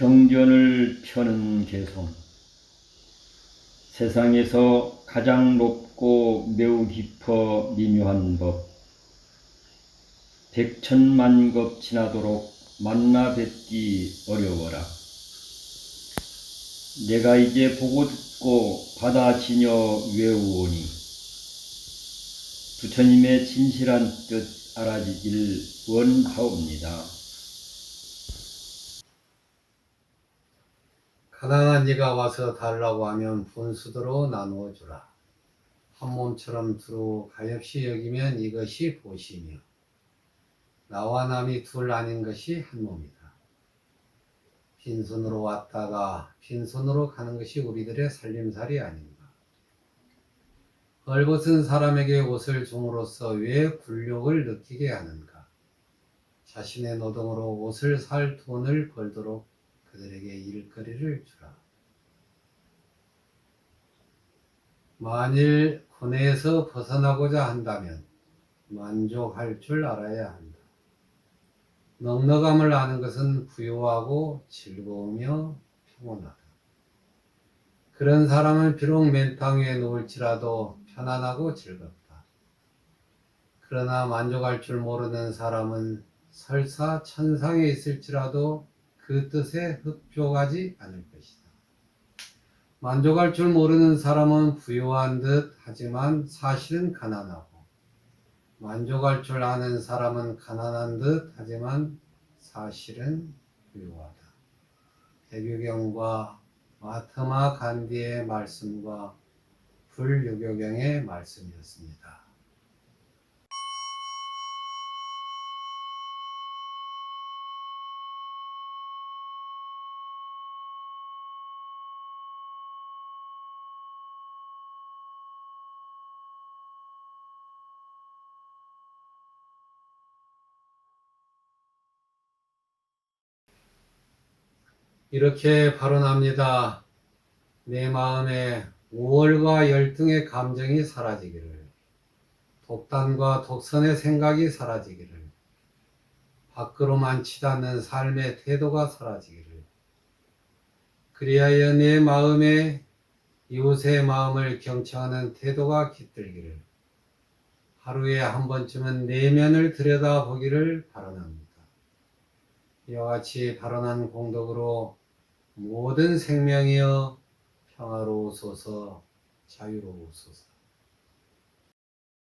경전을 펴는 개성 세상에서 가장 높고 매우 깊어 미묘한 법. 백천만급 지나도록 만나 뵙기 어려워라. 내가 이제 보고 듣고 받아지녀 외우오니 부처님의 진실한 뜻 알아지길 원하옵니다. 가난한 이가 와서 달라고 하면 분수대로 나누어 주라. 한 몸처럼 두루 가엾이 여기면 이것이 보시며 나와 남이 둘 아닌 것이 한 몸이다. 빈손으로 왔다가 빈손으로 가는 것이 우리들의 살림살이 아닌가. 벌벗은 사람에게 옷을 줌으로써 왜 굴욕을 느끼게 하는가. 자신의 노동으로 옷을 살 돈을 벌도록 그들에게 일거리를 주라. 만일 고뇌에서 벗어나고자 한다면 만족할 줄 알아야 한다. 넉넉함을 아는 것은 부유하고 즐거우며 평온하다. 그런 사람은 비록 맨땅 위에 누울지라도 편안하고 즐겁다. 그러나 만족할 줄 모르는 사람은 설사 천상에 있을지라도 그 뜻에 흡족하지 않을 것이다. 만족할 줄 모르는 사람은 부유한 듯 하지만 사실은 가난하고 만족할 줄 아는 사람은 가난한 듯 하지만 사실은 부유하다. 대규경과 마트마 간디의 말씀과 불유교경의 말씀이었습니다. 이렇게 발언합니다. 내 마음에 우월과 열등의 감정이 사라지기를, 독단과 독선의 생각이 사라지기를, 밖으로만 치닫는 삶의 태도가 사라지기를, 그리하여 내 마음에 이웃의 마음을 경청하는 태도가 깃들기를, 하루에 한 번쯤은 내면을 들여다보기를 바라납니다. 이와 같이 발언한 공덕으로 모든 생명이여 평화로우소서 자유로우소서